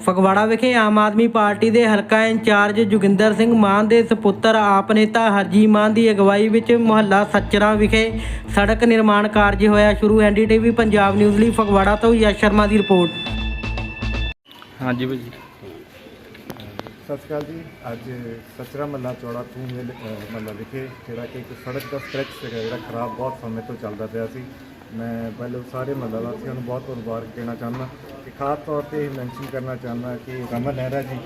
ਫਗਵਾੜਾ ਵਿਖੇ ਆਮ ਆਦਮੀ ਪਾਰਟੀ ਦੇ ਹਲਕਾ ਇੰਚਾਰਜ ਜੋਗਿੰਦਰ ਸਿੰਘ ਮਾਨ ਦੇ ਸੁਪੁੱਤਰ ਆਪ ਨੇਤਾ ਹਰਜੀ ਮਾਨ ਦੀ ਅਗਵਾਈ ਵਿੱਚ ਮੁਹੱਲਾ ਸੱਚਰਾ ਵਿਖੇ ਸੜਕ ਨਿਰਮਾਣ ਕਾਰਜ ਹੋਇਆ। ਸ਼ੁਰੂ ਐਨਡੀਟੀਵੀ ਪੰਜਾਬ ਨਿਊਜ਼ ਲਈ ਫਗਵਾੜਾ ਤੋਂ ਯਸ਼ ਸ਼ਰਮਾ ਦੀ ਰਿਪੋਰਟ। ਹਾਂਜੀ ਭਾਜੀ ਸਤਿ ਸ਼੍ਰੀ ਅਕਾਲ ਜੀ। ਅੱਜ ਸਚਰਾ ਮੱਲਾ ਚੌੜਾ ਤੂੰ ਮੱਲਾ ਵਿਖੇ ਜਿਹੜਾ ਕਿ ਇੱਕ ਸੜਕ ਦਾ ਸਟ੍ਰੈਚ ਸੀਗਾ ਜਿਹੜਾ ਖਰਾਬ ਬਹੁਤ ਸਮੇਂ ਤੋਂ ਚੱਲਦਾ ਪਿਆ ਸੀ। ਮੈਂ ਪਹਿਲੇ ਸਾਰੇ ਮੱਲਾ ਵਾਸੀਆਂ ਨੂੰ ਬਹੁਤ ਬਹੁਤ ਮੁਬਾਰਕ ਦੇਣਾ ਚਾਹੁੰਦਾ ਕਿ ਖਾਸ ਤੌਰ ਤੇ ਮੈਂਸ਼ਨ ਕਰਨਾ ਚਾਹੁੰਦਾ ਕਿ ਰਮਨ ਨਹਿਰਾ ਜੀ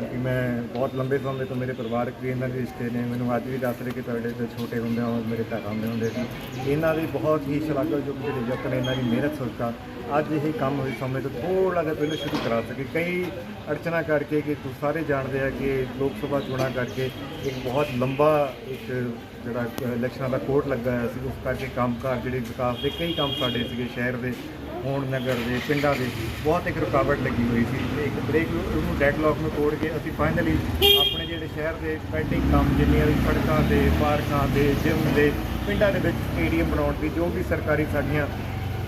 ਕਿਉਂਕਿ ਮੈਂ ਬਹੁਤ ਲੰਬੇ ਸਮੇਂ ਤੋਂ ਮੇਰੇ ਪਰਿਵਾਰਕ ਵੀ ਇਹਨਾਂ ਦੇ ਰਿਸ਼ਤੇ ਨੇ। ਮੈਨੂੰ ਅੱਜ ਵੀ ਦੱਸ ਰਹੇ ਕਿ ਤੁਹਾਡੇ ਤੋਂ ਛੋਟੇ ਹੁੰਦੇ ਹੋ ਮੇਰੇ ਘਰ ਆਉਂਦੇ ਹੁੰਦੇ ਸੀ। ਇਹਨਾਂ ਦੀ ਬਹੁਤ ਹੀ ਸ਼ਲਾਘਾਯੋਗ ਜਿਹੜੇ ਯਤਨ ਇਹਨਾਂ ਦੀ ਮਿਹਨਤ ਸਦਕਾ ਅੱਜ ਇਹ ਕੰਮ ਹੋਈ ਸਮੇਂ ਤੋਂ ਥੋੜ੍ਹਾ ਜਿਹਾ ਪਹਿਲਾਂ ਸ਼ੁਰੂ ਕਰਾ ਸਕੇ। ਕਈ ਅੜਚਨਾ ਕਰਕੇ ਕਿ ਤੁਸੀਂ ਸਾਰੇ ਜਾਣਦੇ ਆ ਕਿ ਲੋਕ ਸਭਾ ਚੋਣਾਂ ਕਰਕੇ ਇੱਕ ਬਹੁਤ ਲੰਬਾ ਇੱਕ ਜਿਹੜਾ ਇਲੈਕਸ਼ਨਾਂ ਦਾ ਕੋਟ ਲੱਗਾ ਹੋਇਆ ਸੀ। ਉਸ ਕਰਕੇ ਕੰਮਕਾਰ ਜਿਹੜੇ ਵਿਕਾਸ ਦੇ ਕਈ ਕੰਮ ਸਾਡੇ ਸੀਗੇ ਸ਼ਹਿਰ ਦੇ, ਹੋਣ ਨਗਰ ਦੇ, ਪਿੰਡਾਂ ਦੇ, ਬਹੁਤ ਇੱਕ ਰੁਕਾਵਟ ਲੱਗੀ ਹੋਈ ਸੀ। ਤੇ ਇੱਕ ਬ੍ਰੇਕ ਉਹਨੂੰ ਡੈਡਲੌਕ ਨੂੰ ਤੋੜ ਕੇ ਅਸੀਂ ਫਾਈਨਲੀ ਆਪਣੇ ਜਿਹੜੇ ਸ਼ਹਿਰ ਦੇ ਪੈਂਡਿੰਗ ਕੰਮ, ਜਿੰਨੀਆਂ ਵੀ ਸੜਕਾਂ ਦੇ ਪਾਰਕਾਂ ਦੇ ਜਿਮ ਦੇ, ਪਿੰਡਾਂ ਦੇ ਵਿੱਚ ਸਟੇਡੀਅਮ ਬਣਾਉਣ ਦੀ, ਜੋ ਵੀ ਸਰਕਾਰੀ ਸਾਡੀਆਂ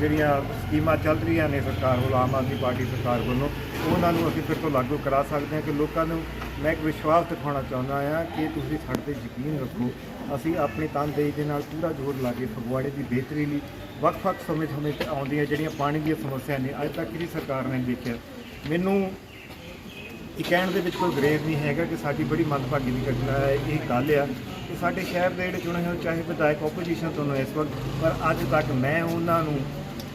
ਜਿਹੜੀਆਂ ਸਕੀਮਾਂ ਚੱਲ ਰਹੀਆਂ ਨੇ ਸਰਕਾਰ ਵੱਲੋਂ, ਆਮ ਆਦਮੀ ਪਾਰਟੀ ਸਰਕਾਰ ਵੱਲੋਂ, ਉਹਨਾਂ ਨੂੰ ਅਸੀਂ ਫਿਰ ਤੋਂ ਲਾਗੂ ਕਰਾ ਸਕਦੇ ਹਾਂ ਕਿ ਲੋਕਾਂ ਨੂੰ ਮੈਂ ਇੱਕ ਵਿਸ਼ਵਾਸ ਦਿਖਾਉਣਾ ਚਾਹੁੰਦਾ ਹਾਂ ਕਿ ਤੁਸੀਂ ਸਾਡੇ ਤੇ ਯਕੀਨ ਰੱਖੋ। ਅਸੀਂ ਆਪਣੀ ਤਨਦੇਹੀ ਦੇ ਨਾਲ ਪੂਰਾ ਜ਼ੋਰ ਲਾ ਕੇ ਫਗਵਾੜੇ ਦੀ ਬਿਹਤਰੀ ਲਈ ਵੱਖ-ਵੱਖ ਸਮੇਂ ਸਮੇਂ ਤੇ ਆਉਂਦੀਆਂ ਜਿਹੜੀਆਂ ਪਾਣੀ ਦੀਆਂ ਸਮੱਸਿਆ ਨੇ, ਅੱਜ ਤੱਕ ਦੀ ਸਰਕਾਰ ਨੇ ਦੇਖਿਆ। ਮੈਨੂੰ ਇਹ ਕਹਿਣ ਦੇ ਵਿੱਚ ਕੋਈ ਗਰੇਜ਼ ਨਹੀਂ ਹੈਗਾ ਕਿ ਸਾਡੀ ਬੜੀ ਮੰਦਭਾਗੀ ਦੀ ਘਟਨਾ ਹੈ, ਇਹ ਗੱਲ ਆ। ਕਿ ਸਾਡੇ ਸ਼ਹਿਰ ਦੇ ਜਿਹੜੇ ਚੁਣੇ ਹੋਏ ਚਾਹੇ ਵਿਧਾਇਕ ਆਪੋਜੀਸ਼ਨ ਤੋਂ ਨੇ ਇਸ ਵਕਤ, ਪਰ ਅੱਜ ਤੱਕ ਮੈਂ ਉਹਨਾਂ ਨੂੰ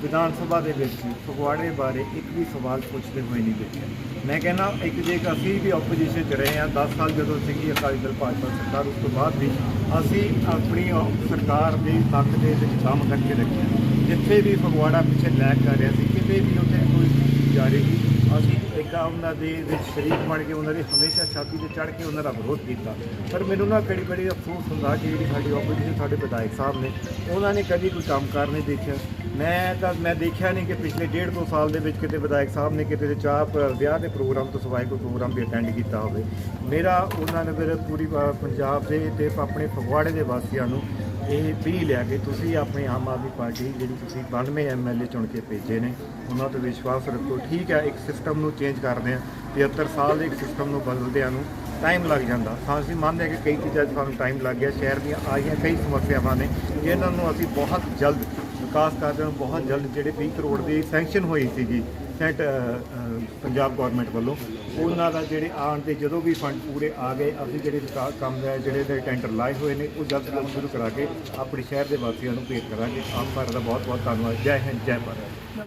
ਵਿਧਾਨ ਸਭਾ ਦੇ ਵਿੱਚ ਫਗਵਾੜੇ ਬਾਰੇ ਇੱਕ ਵੀ ਸਵਾਲ ਪੁੱਛਦੇ ਹੋਏ ਨਹੀਂ ਦੇਖਿਆ। ਮੈਂ ਕਹਿੰਦਾ, ਇੱਕ ਜੇ ਅਸੀਂ ਵੀ ਆਪੋਜੀਸ਼ਨ 'ਚ ਰਹੇ ਹਾਂ 10 ਸਾਲ ਜਦੋਂ ਸੀਗੀ ਅਕਾਲੀ ਦਲ ਭਾਜਪਾ ਸਰਕਾਰ, ਉਸ ਤੋਂ ਬਾਅਦ ਵੀ ਅਸੀਂ ਆਪਣੀ ਉਹ ਸਰਕਾਰ ਦੀ ਤੱਕ ਦੇ ਵਿੱਚ ਕੰਮ ਕਰਕੇ ਰੱਖਿਆ। ਜਿੱਥੇ ਵੀ ਫਗਵਾੜਾ ਪਿੱਛੇ ਲੈਕ ਕਰ ਰਿਹਾ ਸੀ, ਕਿਤੇ ਵੀ ਉੱਥੇ ਕੋਈ ਜਾਰੀ ਸੀ ਅਸੀਂ ਇੱਕ ਉਹਨਾਂ ਦੇ ਵਿੱਚ ਸ਼ਰੀਕ ਬਣ ਕੇ ਉਹਨਾਂ ਦੀ ਹਮੇਸ਼ਾ ਛਾਤੀ ਤੇ ਚੜ੍ਹ ਕੇ ਉਹਨਾਂ ਦਾ ਵਿਰੋਧ ਕੀਤਾ। ਪਰ ਮੈਨੂੰ ਨਾ ਕੜੀ ਬੜੀ ਅਫਸੋਸ ਹੁੰਦਾ ਕਿ ਜਿਹੜੀ ਸਾਡੀ ਆਪੋਜੀਸ਼ਨ ਸਾਡੇ ਵਿਧਾਇਕ ਸਾਹਿਬ ਨੇ, ਉਹਨਾਂ ਨੇ ਕਦੀ ਕੋਈ ਕੰਮਕਾਰ ਨਹੀਂ ਦੇਖਿਆ। ਮੈਂ ਤਾਂ, ਮੈਂ ਦੇਖਿਆ ਨਹੀਂ ਕਿ ਪਿਛਲੇ ਡੇਢ ਦੋ ਸਾਲ ਦੇ ਵਿੱਚ ਕਿਤੇ ਵਿਧਾਇਕ ਸਾਹਿਬ ਨੇ ਕਿਤੇ ਚਾਹ ਵਿਆਹ ਦੇ ਪ੍ਰੋਗਰਾਮ ਤੋਂ ਸਿਵਾਏ ਕੋਈ ਪ੍ਰੋਗਰਾਮ ਵੀ ਅਟੈਂਡ ਕੀਤਾ ਹੋਵੇ। ਮੇਰਾ ਉਹਨਾਂ ਨੇ ਫਿਰ ਪੂਰੀ ਪੰਜਾਬ ਦੇ ਤੇ ਆਪਣੇ ਫਗਵਾੜੇ ਦੇ ਵਾਸੀਆਂ ਨੂੰ ਇਹ ਵੀ ਲਿਆ ਕਿ ਤੁਸੀਂ ਆਪਣੀ ਆਮ ਆਦਮੀ ਪਾਰਟੀ ਜਿਹੜੀ ਤੁਸੀਂ 92 ਐਮਐਲਏ ਚੁਣ ਕੇ ਭੇਜੇ ਨੇ, ਉਹਨਾਂ ਤੇ ਵਿਸ਼ਵਾਸ ਰੱਖੋ। ਠੀਕ ਹੈ, ਇੱਕ ਸਿਸਟਮ ਨੂੰ ਚੇਂਜ ਕਰਦੇ ਆ 73 ਸਾਲ ਦੇ ਇੱਕ ਸਿਸਟਮ ਨੂੰ ਬਦਲਦਿਆਂ ਨੂੰ ਟਾਈਮ ਲੱਗ ਜਾਂਦਾ। ਹਾਂ ਅਸੀਂ ਮੰਨਦੇ ਹਾਂ ਕਿ ਕਈ ਚੀਜ਼ਾਂ 'ਚ ਸਾਨੂੰ ਟਾਈਮ ਲੱਗ ਗਿਆ, ਸ਼ਹਿਰ ਦੀਆਂ ਆਈਆਂ ਕਈ ਸਮੱਸਿਆਵਾਂ ਨੇ ਇਹਨਾਂ ਨੂੰ ਅਸੀਂ ਬਹੁਤ ਜਲਦ ਵਿਕਾਸ ਕਰਦੇ ਹਾਂ, ਬਹੁਤ ਜਲਦ ਜਿਹੜੇ 20 ਕਰੋੜ ਦੀ ਸੈਂਕਸ਼ਨ ਹੋਈ ਸੀਗੀ ਸੈਂਟ ਪੰਜਾਬ ਗਵਰਨਮੈਂਟ ਵੱਲੋਂ। ਉਹਨਾਂ ਦਾ ਜਿਹੜੇ ਆਉਣ ਦੇ ਜਦੋਂ ਵੀ ਫੰਡ ਪੂਰੇ ਆ ਗਏ, ਅਸੀਂ ਜਿਹੜੇ ਵਿਕਾਸ ਕੰਮ ਦੇ ਜਿਹੜੇ ਦੇ ਟੈਂਡਰ ਲਾਏ ਹੋਏ ਨੇ, ਉਹ ਜਲਦ ਤੋਂ ਜਲਦ ਸ਼ੁਰੂ ਕਰਾ ਕੇ ਆਪਣੇ ਸ਼ਹਿਰ ਦੇ ਵਾਸੀਆਂ ਨੂੰ ਭੇਟ ਕਰਾਂਗੇ। ਆਪ ਭਾਰਤ ਦਾ ਬਹੁਤ ਬਹੁਤ ਧੰਨਵਾਦ। ਜੈ ਹਿੰਦ, ਜੈ ਭਾਰਤ।